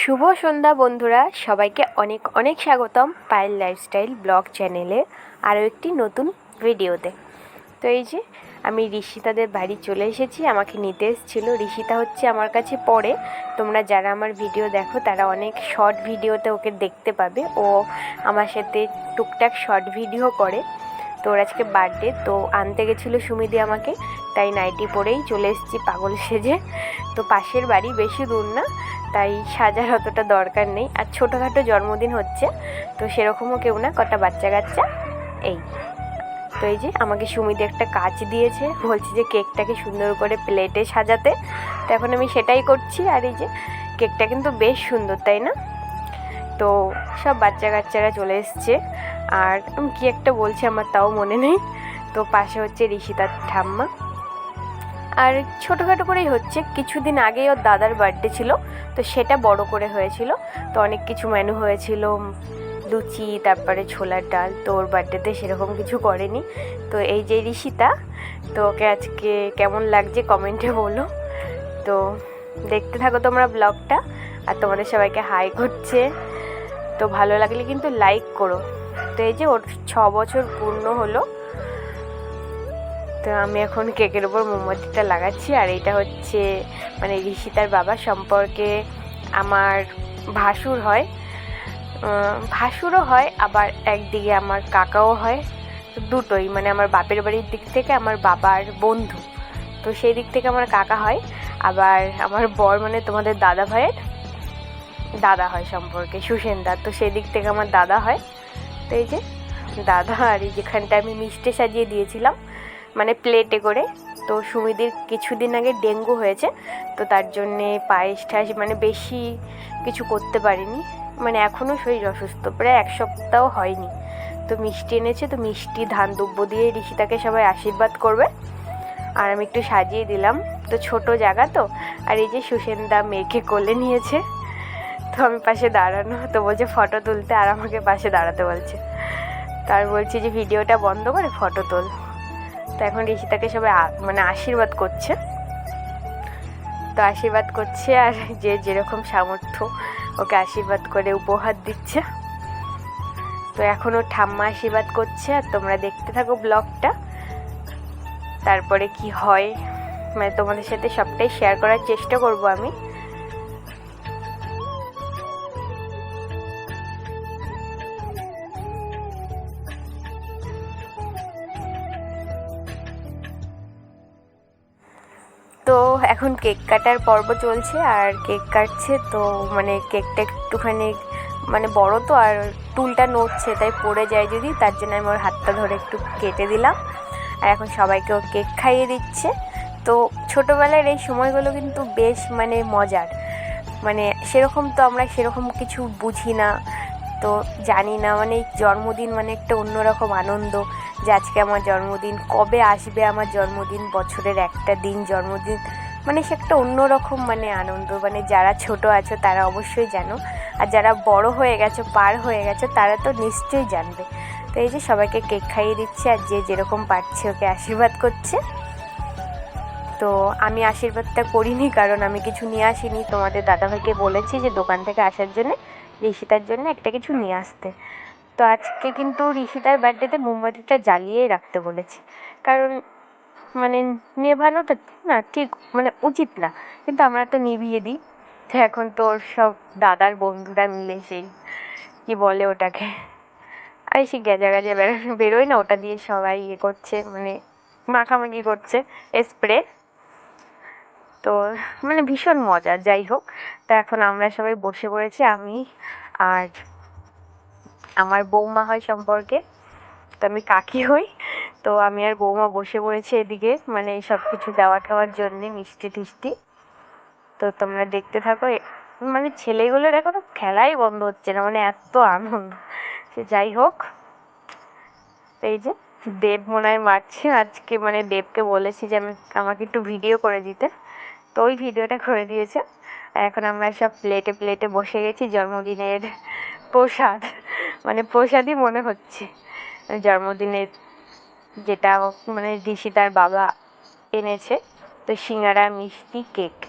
শুভ সন্ধ্যা বন্ধুরা, সবাইকে অনেক অনেক স্বাগতম পায়েল লাইফস্টাইল ব্লগ চ্যানেলে আরও একটি নতুন ভিডিওতে। তো এই যে, আমি ঋষিতাদের বাড়ি চলে এসেছি, আমাকে নিতে এসেছিল। ঋষিতা হচ্ছে আমার কাছে পড়ে। তোমরা যারা আমার ভিডিও দেখো, তারা অনেক শর্ট ভিডিওতে ওকে দেখতে পাবে। ও আমার সাথে টুকটাক শর্ট ভিডিও করে। তো ওর আজকে বার্থডে, তো আনতে গেছিল সুমিদি আমাকে, তাই নাইটি পরেই চলে এসেছি পাগল সেজে। তো পাশের বাড়ি, বেশি দূর না। তাই সাজার অতটা দরকার নেই। আর ছোটোখাটো জন্মদিন হচ্ছে, তো সেরকমও কেউ না, কটা বাচ্চা কাচ্চা, এই। তো এই যে আমাকে সুমিদি একটা কাজ দিয়েছে, বলছি যে কেকটাকে সুন্দর করে প্লেটে সাজাতে। তো এখন আমি সেটাই করছি, আর এই যে কেকটা কিন্তু বেশ সুন্দর, তাই না? তো সব বাচ্চা কাচ্চারা চলে এসছে, আর আমি কী একটা বলছি আমার তাও মনে নেই। তো পাশে হচ্ছে ঋষিতার ঠাম্মা। আর ছোটোখাটো করেই হচ্ছে। কিছুদিন আগেই ওর দাদার বার্থডে ছিল, তো সেটা বড় করে হয়েছিল। তো অনেক কিছু মেনু হয়েছিল লুচি, তারপরে ছোলার ডাল। তো ওর বার্থডেতে সেরকম কিছু করেনি। তো এই যে ঋষিতা, তো ওকে আজকে কেমন লাগছে কমেন্টে বলো। তো দেখতে থাকো তোমরা ব্লগটা আর তোমাদের সবাইকে হাই করছে। তো ভালো লাগলে কিন্তু লাইক করো। তো এই যে ওর ছ বছর পূর্ণ হলো তো আমি এখন কেকের ওপর মোমবাতিটা লাগাচ্ছি, আর এটা হচ্ছে মানে ঋষিতার বাবা সম্পর্কে আমার ভাসুর হয়। ভাসুরও হয়, আবার একদিকে আমার কাকাও হয়। দুটোই মানে আমার বাপের বাড়ির দিক থেকে আমার বাবার বন্ধু। তো সেই দিক থেকে আমার কাকা হয়, আবার আমার বর মানে তোমাদের দাদা ভাইয়ের দাদা হয় সম্পর্কে, সুসেনদা। তো সেই দিক থেকে আমার দাদা হয়। তো এই যে, দাদা আর এই যেখানটা আমি মিষ্টি সাজিয়ে দিয়েছিলাম মানে প্লেটে করে। তো সুমিদির কিছুদিন আগে ডেঙ্গু হয়েছে, তো তার জন্যে পায়েস ঠায়েস মানে বেশি কিছু করতে পারিনি। মানে এখনও শরীর অসুস্থ, প্রায় এক সপ্তাহ হয়নি। তো মিষ্টি এনেছে, তো মিষ্টি ধান দুব্য দিয়ে ঋষিতাকে সবাই আশীর্বাদ করবে। আর আমি একটু সাজিয়ে দিলাম। তো ছোট জায়গা তো, আর এই যে সুসেনদা মেয়েকে কোলে নিয়েছে। তো আমি পাশে দাঁড়ানো, তো বলছে ফটো তুলতে, আর আমাকে পাশে দাঁড়াতে বলছে। তার বলছি যে, ভিডিওটা বন্ধ করে ফটো তোল। তো এখন ঋষিতাকে সবাই মানে আশীর্বাদ করছে। তো আশীর্বাদ করছে আর যে যেরকম সামর্থ্য ওকে আশীর্বাদ করে উপহার দিচ্ছে। তো এখন ও ঠাম্মা আশীর্বাদ করছে আর তোমরা দেখতে থাকো ব্লগটা। তারপরে কি হয় মানে তোমাদের সাথে সবটাই শেয়ার করার চেষ্টা করব আমি। তো এখন কেক কাটার পর্ব চলছে আর কেক কাটছে তো মানে কেকটা একটুখানি মানে বড় তো আর টুলটা নড়ছে তাই পড়ে যায় যদি, তার জন্য আমি ওর হাতটা ধরে একটু কেটে দিলাম। আর এখন সবাইকে ও কেক খাইয়ে দিচ্ছে। তো ছোটোবেলার এই সময়গুলো কিন্তু বেশ মানে মজার। মানে সেরকম তো আমরা সেরকম কিছু বুঝি না। তো জানি না মানে জন্মদিন মানে একটা অন্যরকম আনন্দ। যে আজকে আমার জন্মদিন, কবে আসবে আমার জন্মদিন, বছরের একটা দিন, জন্মদিন মানে সে একটা অন্যরকম মানে আনন্দ। মানে যারা ছোট আছো তারা অবশ্যই জানো। আর যারা বড় হয়ে গেছো, পার হয়ে গেছো, তারা তো নিশ্চয়ই জানবে। তো এই যে সবাইকে কেক খাইয়ে দিচ্ছে আর যে যেরকম পারছে ওকে আশীর্বাদ করছে। তো আমি আশীর্বাদটা করিনি কারণ আমি কিছু নিয়ে আসিনি। তোমাদের দাদাভাইকে বলেছি যে দোকান থেকে আসার জন্য, ঋষিতার জন্য একটা কিছু নিয়ে আসতে। তো আজকে কিন্তু ঋষিতার বার্থডেতে মোমবাতিটা জ্বালিয়েই রাখতে বলেছি। কারণ মানে নেভানোটা না ঠিক মানে উচিত না। কিন্তু আমরা তো নিভিয়ে দিই। তো এখন তো ওর সব দাদার বন্ধুরা মিলে সেই কী বলে ওটাকে? আর সেই গেজা গেজা বেরোয় বেরোয় না, ওটা দিয়ে সবাই ইয়ে করছে মানে মাখামাখি করছে স্প্রে তো মানে ভীষণ মজা, যাই হোক। তা এখন আমরা সবাই বসে পড়েছি, আমি আর আমার বৌমা হয় সম্পর্কে। তো আমি কাকি হই। তো আমি আর বৌমা বসে পড়েছি এদিকে। মানে সব কিছু দেওয়া খাওয়ার জন্যে মিষ্টি টিষ্টি। তো তোমরা দেখতে থাকো। মানে ছেলেগুলোর এখনও খেলাই বন্ধ হচ্ছে না। মানে এত আনন্দ। সে যাই হোক। এই যে দেব মনে হয় মারছে। আজকে মানে দেবকে বলেছি যে আমি, আমাকে একটু ভিডিও করে দিতে। তো ওই ভিডিওটা করে দিয়েছে। এখন আমরা সব প্লেটে প্লেটে বসে গেছি। জন্মদিনের প্রসাদ। মানে প্রসাদই মনে হচ্ছে। জন্মদিনের যেটা মানে ঋষি তার বাবা এনেছে, তো সিঙ্গারা, মিষ্টি, কেক।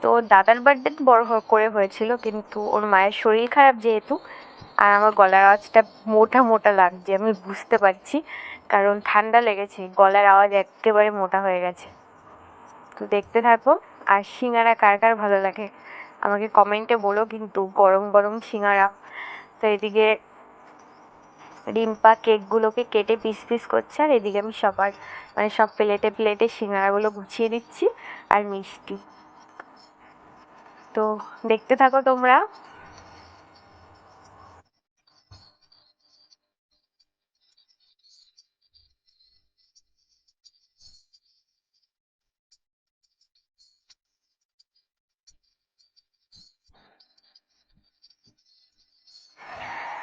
তো দাদার বার্থডে বড় হ- করে হয়েছিল, কিন্তু ওর মায়ের শরীর খারাপ যেহেতু, আর আমার গলার আওয়াজটা মোটা মোটা লাগছে, আমি বুঝতে পারছি, কারণ ঠান্ডা লেগেছে, গলার আওয়াজ একেবারে মোটা হয়ে গেছে। তো দেখতে থাকো, আর সিঙ্গারা কার কার ভালো লাগে? আমাকে কমেন্টে বলো, কিন্তু গরম গরম সিঙ্গারা। তো এদিকে রিম্পা কেকগুলোকে কেটে পিস পিস করছে, আর এদিকে আমি সবার মানে সব প্লেটে প্লেটে সিঙ্গারাগুলো গুছিয়ে দিচ্ছি আর মিষ্টি। তো দেখতে থাকো তোমরা।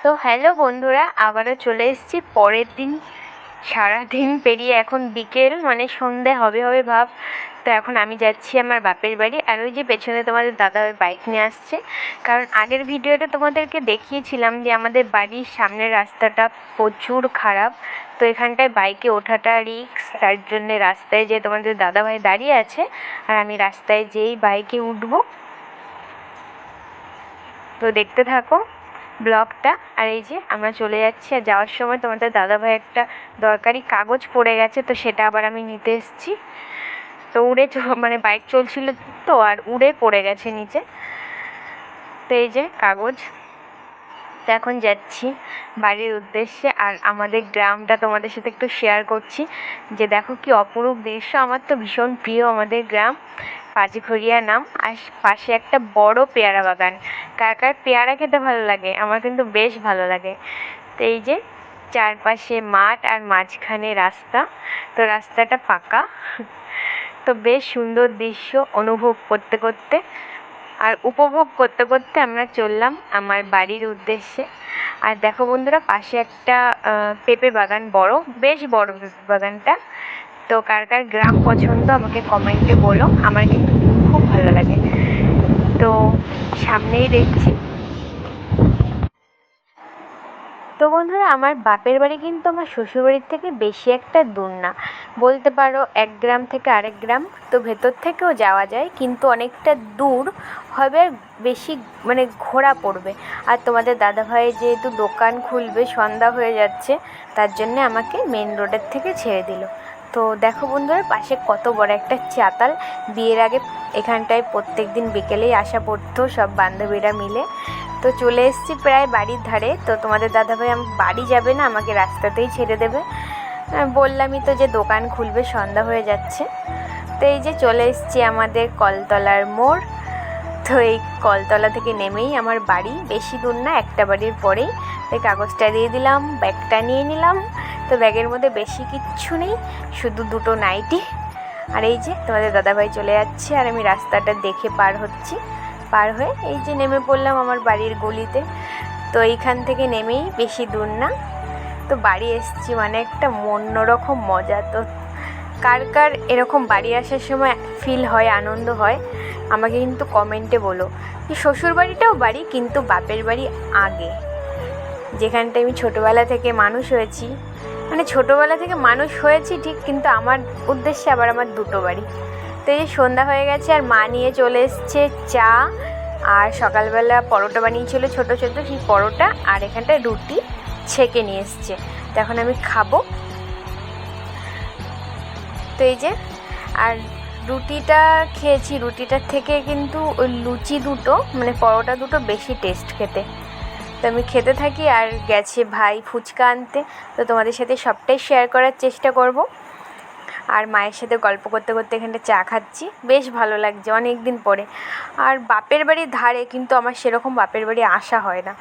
তো হ্যালো বন্ধুরা, আবারও চলে এসেছি। পরের দিন সারাদিন পেরিয়ে এখন বিকেল মানে সন্ধে হবে হবে ভাব। তো এখন আমি যাচ্ছি আমার বাপের বাড়ি আর ওই যে পেছনে তোমাদের দাদা ওই বাইক নিয়ে আসছে। কারণ আগের ভিডিওতে তোমাদেরকে দেখিয়েছিলাম যে আমাদের বাড়ির সামনের রাস্তাটা প্রচুর খারাপ। তো এখানটায় বাইকে ওঠাটা রিস্ক তার জন্যে রাস্তায় যে তোমাদের দাদাভাই দাঁড়িয়ে আছে আর আমি রাস্তায় যেই বাইকে উঠবো। তো দেখতে থাকো। ব্লগটা। আর এই যে আমরা চলে যাচ্ছি, আর যাওয়ার সময় তোমাদের দাদাভাই একটা দরকারি কাগজ পড়ে গেছে, তো সেটা আবার আমি নিতে এসেছি। তো উড়ে মানে বাইক চলছিল তো, আর উড়ে পড়ে গেছে নিচে। তো এই যে কাগজ। তো এখন যাচ্ছি বাড়ির উদ্দেশ্যে, আর আমাদের গ্রামটা তোমাদের সাথে একটু শেয়ার করছি। যে দেখো কি অপরূপ দৃশ্য, আমার তো ভীষণ প্রিয় আমাদের গ্রাম। পাঁচঘরিয়া নাম, আর পাশে একটা বড় পেয়ারা বাগান। কার কার পেয়ারা খেতে ভালো লাগে? আমার কিন্তু বেশ ভালো লাগে। তো এই যে, চারপাশে মাঠ আর মাঝখানে রাস্তা, তো রাস্তাটা ফাঁকা। তো বেশ সুন্দর দৃশ্য অনুভব করতে করতে, আর উপভোগ করতে করতে আমরা চললাম আমার বাড়ির উদ্দেশ্যে। আর দেখো বন্ধুরা, পাশে একটা পেঁপে বাগান বড়, বেশ বড় পেঁপে বাগানটা। তো কার কার গ্রাম পছন্দ আমাকে কমেন্টে বলো, আমার কিন্তু খুব ভালো লাগে। তো সামনেই দেখছি। তো বন্ধুরা, আমার বাপের বাড়ি কিন্তু আমার শ্বশুরবাড়ির থেকে বেশি একটা দূর না। বলতে পারো এক গ্রাম থেকে আরেক গ্রাম, তো ভেতর থেকেও যাওয়া যায়, কিন্তু অনেকটা দূর হবে বেশি মানে ঘোরা পড়বে। আর তোমাদের দাদাভাই যেহেতু দোকান খুলবে, সন্ধ্যা হয়ে যাচ্ছে, তার জন্যে আমাকে মেন রোডের থেকে ছেড়ে দিল। তো দেখো বন্ধুরা, পাশে কত বড় একটা চাতাল। বিয়ের আগে এখানটায় প্রত্যেক দিন বিকেলেই আসা পড়তো, সব বান্ধবীরা মিলে। তো চলে এসেছি প্রায় বাড়ির ধারে। তো তোমাদের দাদাভাই আমি বাড়ি যাবে না, আমাকে রাস্তাতেই ছেড়ে দেবে। বললামই তো যে দোকান খুলবে, সন্ধ্যা হয়ে যাচ্ছে। তো এই যে চলে এসছি আমাদের কলতলার মোড়। তো এই কলতলা থেকে নেমেই আমার বাড়ি, বেশি দূর না, একটা বাড়ির পরেই। এই কাগজটা দিয়ে দিলাম, ব্যাগটা নিয়ে নিলাম। তো ব্যাগের মধ্যে বেশি কিচ্ছু নেই, শুধু দুটো নাইটি। আর এই যে তোমাদের দাদাভাই চলে যাচ্ছে, আর আমি রাস্তাটা দেখে পার হচ্ছি। পার হয়ে এই যে নেমে পড়লাম আমার বাড়ির গলিতে। তো এইখান থেকে নেমেই বেশি দূর না, তো বাড়ি এসেছি মানে একটা অন্যরকম মজা। তো কার কার এরকম বাড়ি আসার সময় ফিল হয়, আনন্দ হয় আমাকে কিন্তু কমেন্টে বলো এই শ্বশুর বাড়িটাও বাড়ি কিন্তু বাপের বাড়ি আগে। যেখানটা আমি ছোটোবেলা থেকে মানুষ হয়েছি। মানে ছোটোবেলা থেকে মানুষ হয়েছি ঠিক, কিন্তু আমার উদ্দেশ্যে আবার আমার দুটো বাড়ি। তো এই যে সন্ধ্যা হয়ে গেছে আর মা নিয়ে চলে এসছে চা আর সকালবেলা পরোটা বানিয়েছিল ছোটো ছোটো, সেই পরোটা আর এখানটায় রুটি ছেঁকে নিয়ে এসছে। তো এখন আমি খাব। তো এই যে, আর রুটিটা খেয়েছি। রুটিটার থেকে কিন্তু ওই লুচি দুটো মানে পরোটা দুটো বেশি টেস্ট খেতে। তো আমি খেতে থাকি আর গেছে ভাই ফুচকা আনতে। তো তোমাদের সাথে সবটাই শেয়ার করার চেষ্টা করব। আর মায়ের সাথে গল্প করতে করতে এখানটা চা খাচ্ছি। বেশ ভালো লাগছে অনেক দিন পরে। আর বাপের বাড়ির ধারে কিন্তু আমার সেরকম বাপের বাড়ি আসা হয় না।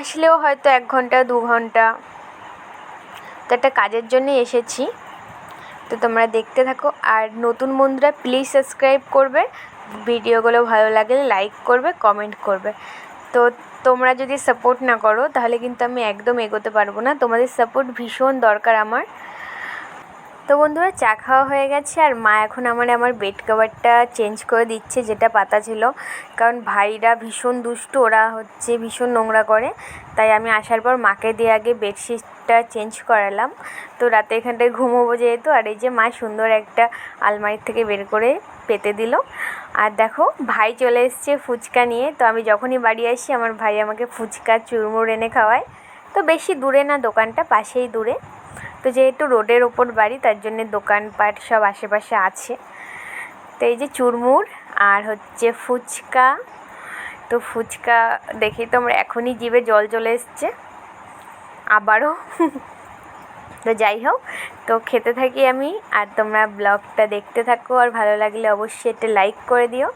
আসলেও হয়তো এক ঘণ্টা, দু ঘণ্টা। তো একটা কাজের জন্যে এসেছি। তো তোমরা দেখতে থাকো। আর নতুন বন্ধুরা প্লিজ সাবস্ক্রাইব করবে। ভিডিওগুলো ভালো লাগলে লাইক করবে কমেন্ট করবে। তো তোমরা যদি সাপোর্ট না করো, তাহলে কিন্তু আমি একদম এগোতে পারব না। তোমাদের সাপোর্ট ভীষণ দরকার আমার। তো বন্ধুরা, চা খাওয়া হয়ে গেছে, আর মা এখন আমার আমার বেড কভারটা চেঞ্জ করে দিচ্ছে, যেটা পাতা ছিল। কারণ ভাইরা ভীষণ দুষ্টু, ওরা হচ্ছে ভীষণ নোংরা করে। তাই আমি আসার পর মাকে দিয়ে আগে বেডশিটটা চেঞ্জ করালাম। তো রাতে এখানটায় ঘুমোবো যেহেতু, আর এই যে মা সুন্দর একটা আলমারির থেকে বের করে পেতে দিল। আর দেখো, ভাই চলে এসছে ফুচকা নিয়ে। তো আমি যখনই বাড়ি আসি, আমার ভাই আমাকে ফুচকা, চুরমুর এনে খাওয়ায়। তো বেশি দূরে না, দোকানটা পাশেই দূরে। তো যেহেতু রোডের ওপর বাড়ি, তার জন্যে দোকানপাট সব আশেপাশে আছে। তো এই যে চুরমুর আর হচ্ছে ফুচকা। তো ফুচকা দেখি তো আমার এখনই জিভে জল চলে এসছে। আবারও। তো যাই হোক, তো খেতে থাকি আমি। আর তোমরা ব্লগটা দেখতে থাকো। আর ভালো লাগলে অবশ্যই একটা লাইক করে দিও।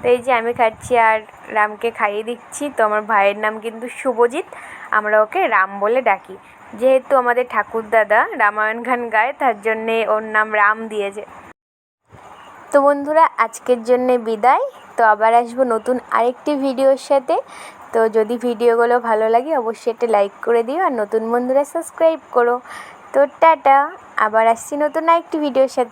তো এই যে আমি খাচ্ছি আর রামকে খাইয়ে দিচ্ছি। তো আমার ভাইয়ের নাম কিন্তু শুভজিৎ। আমরা ওকে রাম বলে ডাকি। যেহেতু আমাদের ঠাকুর দাদা রামায়ণ গান গায়, তার জন্যে ওর নাম রাম দিয়েছে। তো বন্ধুরা, আজকের জন্যে বিদায়। তো আবার আসব নতুন আরেকটি ভিডিওর সাথে। তো যদি ভিডিওগুলো ভালো লাগে, অবশ্যই একটা লাইক করে দিও আর নতুন বন্ধুরা সাবস্ক্রাইব করো। তো টাটা, আবার আসছি নতুন আরেকটি ভিডিওর সাথে।